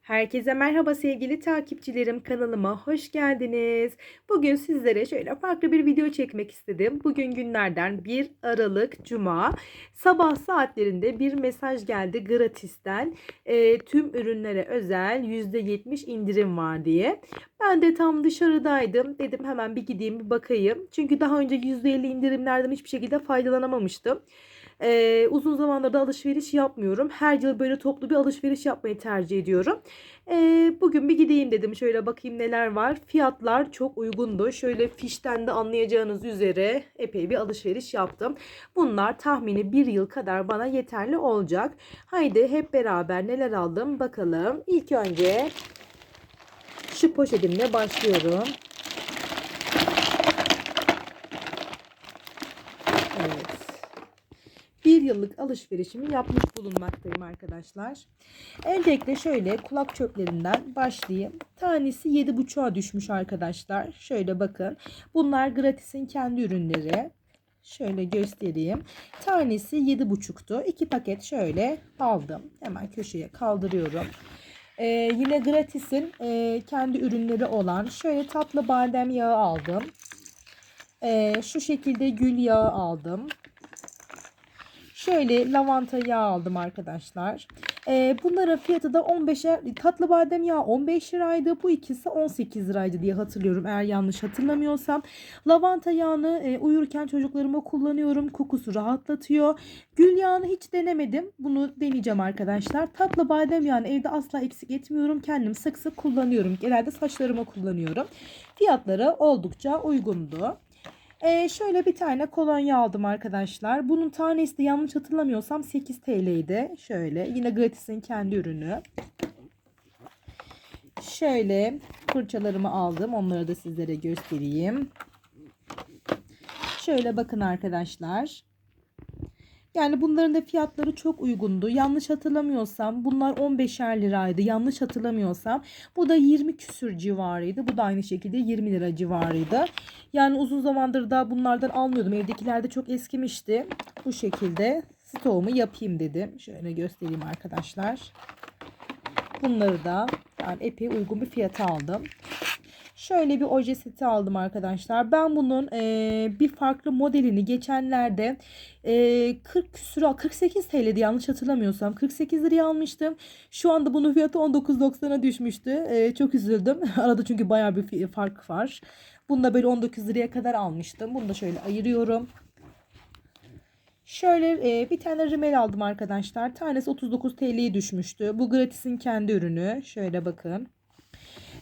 Herkese merhaba sevgili takipçilerim kanalıma hoş geldiniz. Bugün sizlere şöyle farklı bir video çekmek istedim. Bugün günlerden 1 Aralık Cuma sabah saatlerinde bir mesaj geldi gratisten e, tüm ürünlere özel %70 indirim var diye. Ben de tam dışarıdaydım dedim hemen bir gideyim bir bakayım. Çünkü daha önce %50 indirimlerden hiçbir şekilde faydalanamamıştım. Ee, uzun zamandır da alışveriş yapmıyorum. Her yıl böyle toplu bir alışveriş yapmayı tercih ediyorum. Ee, bugün bir gideyim dedim. Şöyle bakayım neler var. Fiyatlar çok uygundu. Şöyle fişten de anlayacağınız üzere epey bir alışveriş yaptım. Bunlar tahmini bir yıl kadar bana yeterli olacak. Haydi hep beraber neler aldım bakalım. İlk önce şu poşetimle başlıyorum. Evet bir yıllık alışverişimi yapmış bulunmaktayım arkadaşlar. Öncelikle şöyle kulak çöplerinden başlayayım. Tanesi 7,5'a düşmüş arkadaşlar. Şöyle bakın. Bunlar Gratis'in kendi ürünleri. Şöyle göstereyim. Tanesi 7,5'tu. İki paket şöyle aldım. Hemen köşeye kaldırıyorum. Ee, yine Gratis'in e, kendi ürünleri olan şöyle tatlı badem yağı aldım. Ee, şu şekilde gül yağı aldım. Şöyle lavanta yağı aldım arkadaşlar. Ee, bunların fiyatı da 15 tatlı badem yağı 15 liraydı. Bu ikisi 18 liraydı diye hatırlıyorum eğer yanlış hatırlamıyorsam. Lavanta yağını e, uyurken çocuklarıma kullanıyorum. Kokusu rahatlatıyor. Gül yağını hiç denemedim. Bunu deneyeceğim arkadaşlar. Tatlı badem yağını evde asla eksik etmiyorum. Kendim sık sık kullanıyorum. Genelde saçlarıma kullanıyorum. Fiyatları oldukça uygundu. Ee, şöyle bir tane kolonya aldım arkadaşlar. Bunun tanesi de yanlış hatırlamıyorsam 8 TL'ydi. Şöyle yine Gratis'in kendi ürünü. Şöyle fırçalarımı aldım. Onları da sizlere göstereyim. Şöyle bakın arkadaşlar. Yani bunların da fiyatları çok uygundu. Yanlış hatırlamıyorsam bunlar 15'er liraydı. Yanlış hatırlamıyorsam bu da 20 küsür civarıydı. Bu da aynı şekilde 20 lira civarıydı. Yani uzun zamandır da bunlardan almıyordum. Evdekiler de çok eskimişti. Bu şekilde stoğumu yapayım dedim. Şöyle göstereyim arkadaşlar. Bunları da yani epey uygun bir fiyata aldım. Şöyle bir oje seti aldım arkadaşlar. Ben bunun e, bir farklı modelini geçenlerde e, 40 küsur 48 TL'di yanlış hatırlamıyorsam. 48 liraya almıştım. Şu anda bunun fiyatı 19.90'a düşmüştü. E, çok üzüldüm. Arada çünkü baya bir fark var. Bunu da böyle 19 liraya kadar almıştım. Bunu da şöyle ayırıyorum. Şöyle e, bir tane rimel aldım arkadaşlar. Tanesi 39 TL'ye düşmüştü. Bu gratis'in kendi ürünü. Şöyle bakın.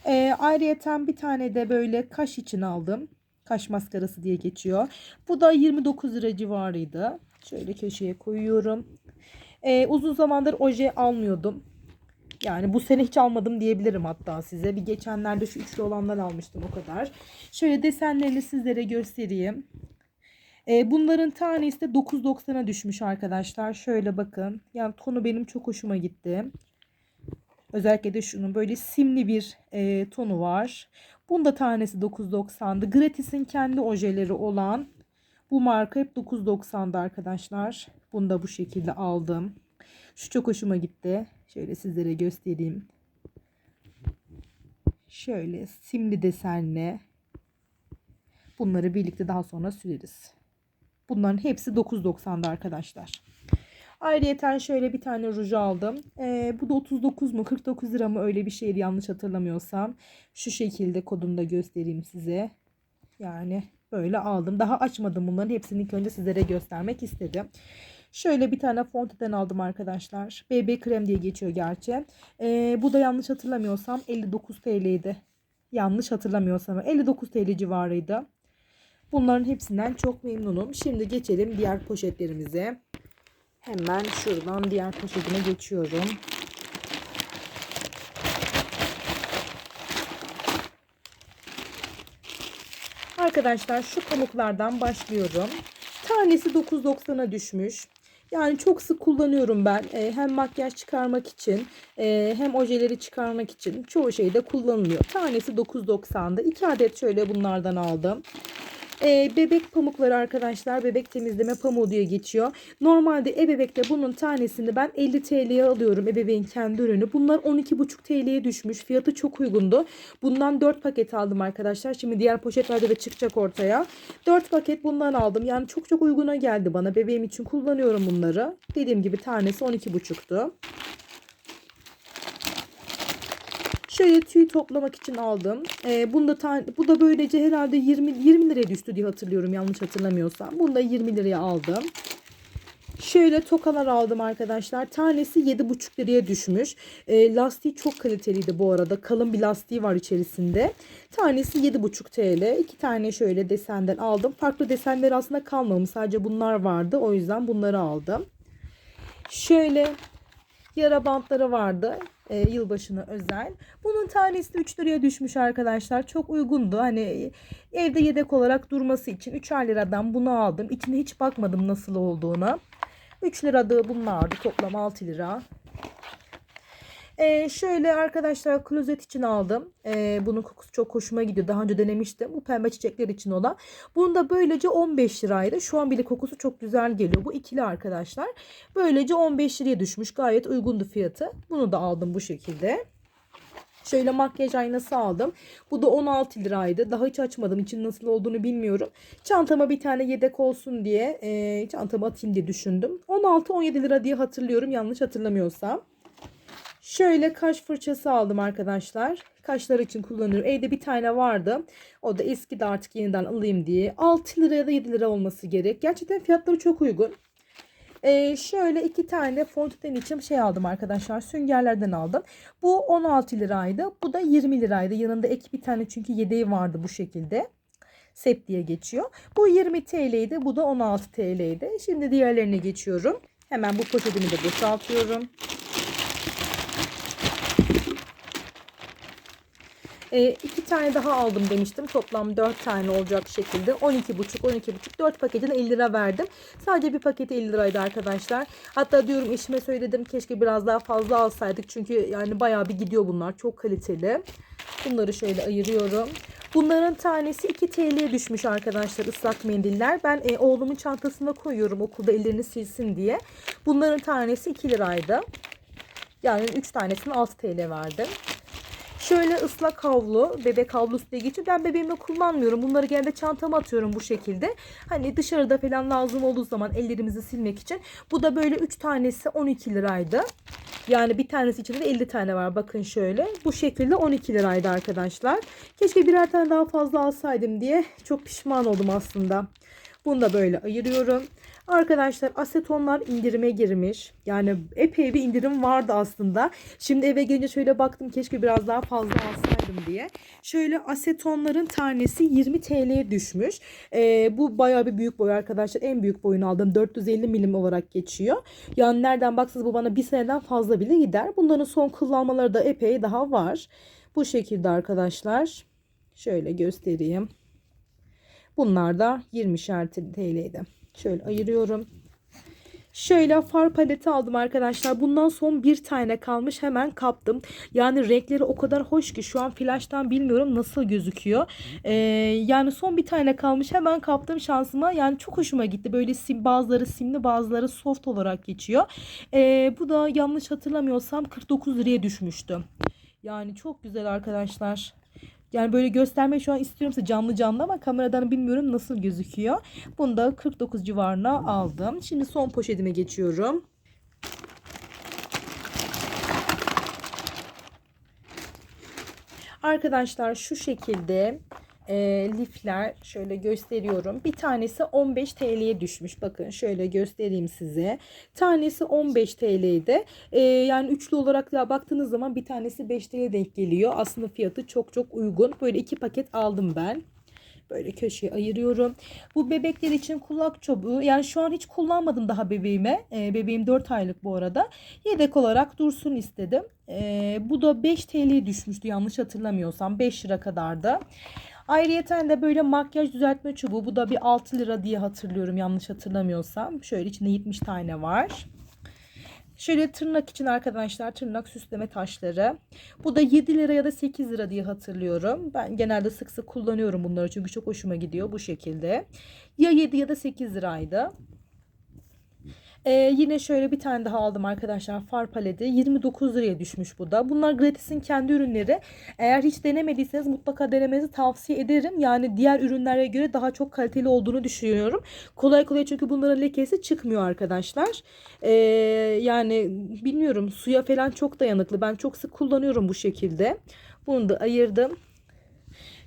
E, ayrıyeten bir tane de böyle kaş için aldım. Kaş maskarası diye geçiyor. Bu da 29 lira civarıydı. Şöyle köşeye koyuyorum. E, uzun zamandır oje almıyordum. Yani bu sene hiç almadım diyebilirim hatta size. Bir geçenlerde şu üçlü olanlar almıştım o kadar. Şöyle desenlerini sizlere göstereyim. E, bunların tanesi de 9.90'a düşmüş arkadaşlar. Şöyle bakın. Yani tonu benim çok hoşuma gitti. Özellikle de şunun böyle simli bir e, tonu var. Bunda tanesi 9.90'dı. Gratis'in kendi ojeleri olan bu marka hep 9.90'da arkadaşlar. Bunu da bu şekilde aldım. Şu çok hoşuma gitti. Şöyle sizlere göstereyim. Şöyle simli desenli. Bunları birlikte daha sonra süreriz. Bunların hepsi 9.90'da arkadaşlar. Ayrıyeten şöyle bir tane ruj aldım. Ee, bu da 39 mu 49 lira mı öyle bir şeydi yanlış hatırlamıyorsam. Şu şekilde kodunu da göstereyim size. Yani böyle aldım. Daha açmadım bunların hepsini ilk önce sizlere göstermek istedim. Şöyle bir tane fonteden aldım arkadaşlar. BB krem diye geçiyor gerçi. Ee, bu da yanlış hatırlamıyorsam 59 TL'ydi. Yanlış hatırlamıyorsam 59 TL civarıydı. Bunların hepsinden çok memnunum. Şimdi geçelim diğer poşetlerimize. Hemen şuradan diğer poşetine geçiyorum. Arkadaşlar şu pamuklardan başlıyorum. Tanesi 9.90'a düşmüş. Yani çok sık kullanıyorum ben. E, hem makyaj çıkarmak için e, hem ojeleri çıkarmak için çoğu şeyde kullanılıyor. Tanesi 9.90'da. 2 adet şöyle bunlardan aldım. Ee, bebek pamukları arkadaşlar. Bebek temizleme pamuğu diye geçiyor. Normalde ebebekte bunun tanesini ben 50 TL'ye alıyorum. Ebeveyn kendi ürünü. Bunlar 12,5 TL'ye düşmüş. Fiyatı çok uygundu. Bundan 4 paket aldım arkadaşlar. Şimdi diğer poşetlerde de çıkacak ortaya. 4 paket bundan aldım. Yani çok çok uyguna geldi bana. Bebeğim için kullanıyorum bunları. Dediğim gibi tanesi 12,5'tu. Şöyle tüy toplamak için aldım. Ee, bunda tane, bu da böylece herhalde 20 20 liraya düştü diye hatırlıyorum yanlış hatırlamıyorsam. Bunu da 20 liraya aldım. Şöyle tokalar aldım arkadaşlar. Tanesi 7,5 liraya düşmüş. E, lastiği çok kaliteliydi bu arada. Kalın bir lastiği var içerisinde. Tanesi 7,5 TL. İki tane şöyle desenden aldım. Farklı desenler aslında kalmamış. Sadece bunlar vardı. O yüzden bunları aldım. Şöyle yara bantları vardı. E, yılbaşına özel. Bunun tanesi de 3 liraya düşmüş arkadaşlar. Çok uygundu. Hani evde yedek olarak durması için 3'er liradan bunu aldım. İçine hiç bakmadım nasıl olduğunu. 3 lira da bunlardı. Toplam 6 lira. Ee, şöyle arkadaşlar klozet için aldım. Ee, bunun kokusu çok hoşuma gidiyor. Daha önce denemiştim. Bu pembe çiçekler için olan. Bunun da böylece 15 liraydı. Şu an bile kokusu çok güzel geliyor. Bu ikili arkadaşlar. Böylece 15 liraya düşmüş. Gayet uygundu fiyatı. Bunu da aldım bu şekilde. Şöyle makyaj aynası aldım. Bu da 16 liraydı. Daha hiç açmadım. İçin nasıl olduğunu bilmiyorum. Çantama bir tane yedek olsun diye e, çantama atayım diye düşündüm. 16-17 lira diye hatırlıyorum. Yanlış hatırlamıyorsam. Şöyle kaş fırçası aldım arkadaşlar. Kaşlar için kullanıyorum. Evde bir tane vardı. O da eski de artık yeniden alayım diye. 6 lira ya da 7 lira olması gerek. Gerçekten fiyatları çok uygun. Ee, şöyle iki tane fondöten için şey aldım arkadaşlar. Süngerlerden aldım. Bu 16 liraydı. Bu da 20 liraydı. Yanında ek bir tane çünkü yedeği vardı bu şekilde. Set diye geçiyor. Bu 20 TL'ydi. Bu da 16 TL'ydi. Şimdi diğerlerine geçiyorum. Hemen bu poşetimi de boşaltıyorum. E, iki tane daha aldım demiştim. Toplam 4 tane olacak şekilde. 12,5 12,5 4 paketine 50 lira verdim. Sadece bir paketi 50 liraydı arkadaşlar. Hatta diyorum eşime söyledim keşke biraz daha fazla alsaydık. Çünkü yani bayağı bir gidiyor bunlar. Çok kaliteli. Bunları şöyle ayırıyorum. Bunların tanesi 2 TL'ye düşmüş arkadaşlar ıslak mendiller. Ben e, oğlumun çantasına koyuyorum okulda ellerini silsin diye. Bunların tanesi 2 liraydı. Yani 3 tanesini 6 TL verdim. Şöyle ıslak havlu, bebek havlusu diye geçiyor. Ben bebeğimle kullanmıyorum. Bunları genelde çantama atıyorum bu şekilde. Hani dışarıda falan lazım olduğu zaman ellerimizi silmek için. Bu da böyle 3 tanesi 12 liraydı. Yani bir tanesi içinde de 50 tane var. Bakın şöyle. Bu şekilde 12 liraydı arkadaşlar. Keşke birer tane daha fazla alsaydım diye çok pişman oldum aslında. Bunu da böyle ayırıyorum. Arkadaşlar asetonlar indirime girmiş. Yani epey bir indirim vardı aslında. Şimdi eve gelince şöyle baktım keşke biraz daha fazla alsaydım diye. Şöyle asetonların tanesi 20 TL'ye düşmüş. Ee, bu bayağı bir büyük boy arkadaşlar. En büyük boyunu aldım. 450 milim olarak geçiyor. Yani nereden baksanız bu bana bir seneden fazla bile gider. Bunların son kullanmaları da epey daha var. Bu şekilde arkadaşlar. Şöyle göstereyim. Bunlar da 20'şer TL'ydi. Şöyle ayırıyorum. Şöyle far paleti aldım arkadaşlar. Bundan son bir tane kalmış. Hemen kaptım. Yani renkleri o kadar hoş ki şu an flash'tan bilmiyorum nasıl gözüküyor. Ee, yani son bir tane kalmış. Hemen kaptım şansıma. Yani çok hoşuma gitti. Böyle sim, bazıları simli bazıları soft olarak geçiyor. Ee, bu da yanlış hatırlamıyorsam 49 liraya düşmüştü. Yani çok güzel arkadaşlar. Yani böyle göstermeyi şu an istiyorum size canlı canlı ama kameradan bilmiyorum nasıl gözüküyor. Bunu da 49 civarına aldım. Şimdi son poşetime geçiyorum. Arkadaşlar şu şekilde e, lifler şöyle gösteriyorum. Bir tanesi 15 TL'ye düşmüş. Bakın şöyle göstereyim size. Tanesi 15 TL'ydi. E, yani üçlü olarak ya baktığınız zaman bir tanesi 5 TL'ye denk geliyor. Aslında fiyatı çok çok uygun. Böyle iki paket aldım ben. Böyle köşeye ayırıyorum. Bu bebekler için kulak çubuğu. Yani şu an hiç kullanmadım daha bebeğime. E, bebeğim 4 aylık bu arada. Yedek olarak dursun istedim. E, bu da 5 TL'ye düşmüştü yanlış hatırlamıyorsam. 5 lira kadar da. Ayrıyeten de böyle makyaj düzeltme çubuğu. Bu da bir 6 lira diye hatırlıyorum yanlış hatırlamıyorsam. Şöyle içinde 70 tane var. Şöyle tırnak için arkadaşlar tırnak süsleme taşları. Bu da 7 lira ya da 8 lira diye hatırlıyorum. Ben genelde sık sık kullanıyorum bunları çünkü çok hoşuma gidiyor bu şekilde. Ya 7 ya da 8 liraydı. Ee, yine şöyle bir tane daha aldım arkadaşlar far paleti 29 liraya düşmüş bu da. Bunlar Gratis'in kendi ürünleri. Eğer hiç denemediyseniz mutlaka denemenizi tavsiye ederim. Yani diğer ürünlere göre daha çok kaliteli olduğunu düşünüyorum. Kolay kolay çünkü bunların lekesi çıkmıyor arkadaşlar. Ee, yani bilmiyorum suya falan çok dayanıklı. Ben çok sık kullanıyorum bu şekilde. Bunu da ayırdım.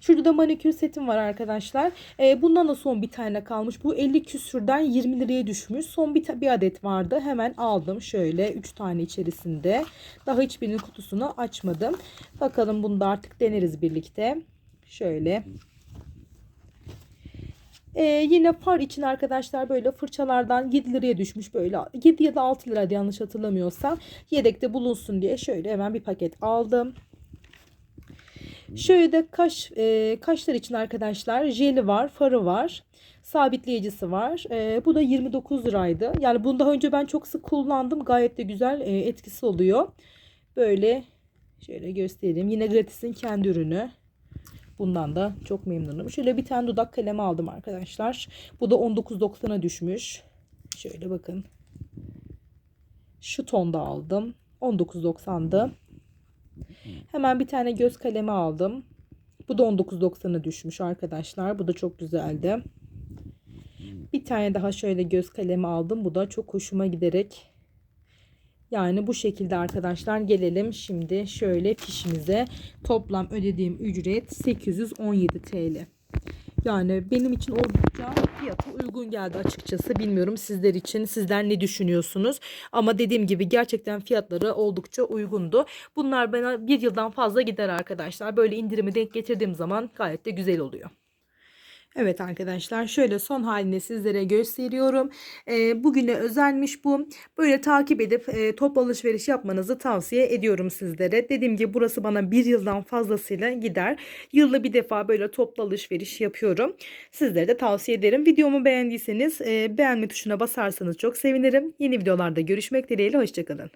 Şurada da manikür setim var arkadaşlar. Ee, bundan da son bir tane kalmış. Bu 50 küsürden 20 liraya düşmüş. Son bir, bir adet vardı. Hemen aldım şöyle 3 tane içerisinde. Daha hiçbirinin kutusunu açmadım. Bakalım bunu da artık deneriz birlikte. Şöyle. Ee, yine far için arkadaşlar böyle fırçalardan 7 liraya düşmüş böyle 7 ya da 6 liraydı yanlış hatırlamıyorsam yedekte bulunsun diye şöyle hemen bir paket aldım. Şöyle de kaş e, kaşlar için arkadaşlar jeli var, farı var, sabitleyicisi var. E, bu da 29 liraydı. Yani bunu daha önce ben çok sık kullandım. Gayet de güzel e, etkisi oluyor. Böyle şöyle göstereyim. Yine Gratis'in kendi ürünü. Bundan da çok memnunum. Şöyle bir tane dudak kalemi aldım arkadaşlar. Bu da 19.90'a düşmüş. Şöyle bakın. Şu tonda aldım. 19.90'dı. Hemen bir tane göz kalemi aldım. Bu da 19.90'a düşmüş arkadaşlar. Bu da çok güzeldi. Bir tane daha şöyle göz kalemi aldım. Bu da çok hoşuma giderek. Yani bu şekilde arkadaşlar gelelim şimdi şöyle fişimize. Toplam ödediğim ücret 817 TL. Yani benim için oldukça fiyatı uygun geldi açıkçası. Bilmiyorum sizler için sizler ne düşünüyorsunuz? Ama dediğim gibi gerçekten fiyatları oldukça uygundu. Bunlar bana bir yıldan fazla gider arkadaşlar. Böyle indirimi denk getirdiğim zaman gayet de güzel oluyor. Evet arkadaşlar şöyle son halini sizlere gösteriyorum. E, bugüne özelmiş bu. Böyle takip edip e, top alışveriş yapmanızı tavsiye ediyorum sizlere. Dediğim gibi burası bana bir yıldan fazlasıyla gider. Yılda bir defa böyle toplu alışveriş yapıyorum. Sizlere de tavsiye ederim. Videomu beğendiyseniz e, beğenme tuşuna basarsanız çok sevinirim. Yeni videolarda görüşmek dileğiyle. Hoşçakalın.